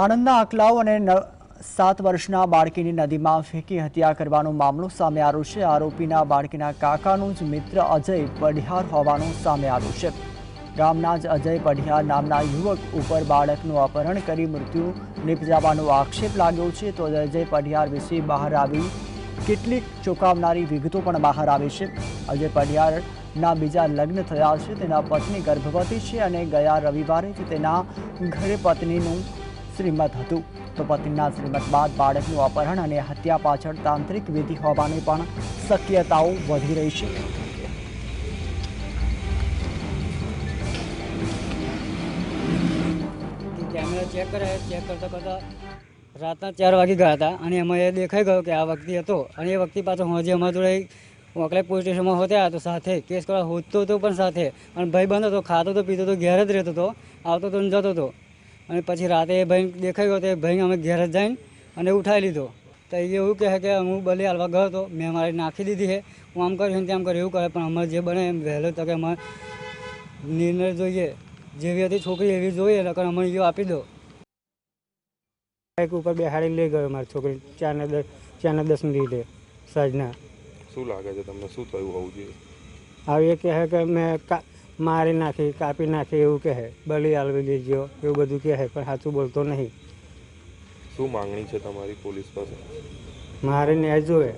આણંદના આકલાવ અને ન- સાત વર્ષના બાળકીની નદીમાં ફેંકી હત્યા કરવાનો મામલો સામે આવ્યો છે. આરોપીના બાળકીના કાકાનું જ મિત્ર અજય પઢિયાર હોવાનું સામે આવ્યું છે. ગામના જ અજય પઢિયાર નામના યુવક ઉપર બાળકનું અપહરણ કરી મૃત્યુ નિપજાવવાનો આક્ષેપ લાગ્યો છે. તો અજય પઢિયાર વિશે બહાર આવી કેટલીક ચોંકાવનારી વિગતો પણ બહાર આવી છે. અજય પઢિયારના બીજા લગ્ન થયા છે. તેના પત્ની ગર્ભવતી છે અને ગયા રવિવારે જ તેના ઘરે પત્નીનું શ્રીમત હતું. તો પતિના શ્રીમત બાદ બાળકનું અપહરણ અને હત્યા પાછળ તાંત્રિક વિધિ હોવાની પણ શક્યતાઓ વધી રહી છે. કેમેરા ચેક કરે ચેક કરતા કરતા રાતના ચાર વાગી ગયા હતા અને એમાં એ દેખાઈ ગયો કે આ વ્યક્તિ હતો. અને એ વ્યક્તિ પાછો હજી અમારા જોડે વાંકલે પોલીસ સ્ટેશનમાં હોતા તો સાથે, કેસ કરવા હોતો હતો પણ સાથે. અને ભાઈ બંધ હતો, ખાતો તો, પીતો તો, ઘેર જ રહેતો હતો, આવતો તો ને જતો હતો અને પછી રાતે એ ભાઈ દેખાઈ ગયો તો એ ભાઈ અમે ઘેર જ જઈને અને ઉઠાવી લીધો. તો એ એવું કહે કે હું બલી હાલવા ગયો હતો મેં મારી નાખી દીધી છે. હું આમ કર્યું ને તેમ કર્યું એવું કરે. પણ અમારે જે બને એમ વહેલો તકે અમારે નિર્ણય જોઈએ. જેવી હતી છોકરી એવી જોઈએ નકર અમને એ આપી દો. બાઇક ઉપર બેહાડી લઈ ગયો મારી છોકરી ચારને દસ ચારને દસની લીધે સાંજના. શું લાગે છે તમને? શું થયું હોવું જોઈએ? આવી એ કહે કે મેં કા મારી નાખી કાપી નાખી એવું કહે. બલી આલવી લેજો એવું બધું કહે પણ સાચું બોલતો નહીં. શું માંગણી છે તમારી પોલીસ પાસે? મારે ન્યાય જોવે.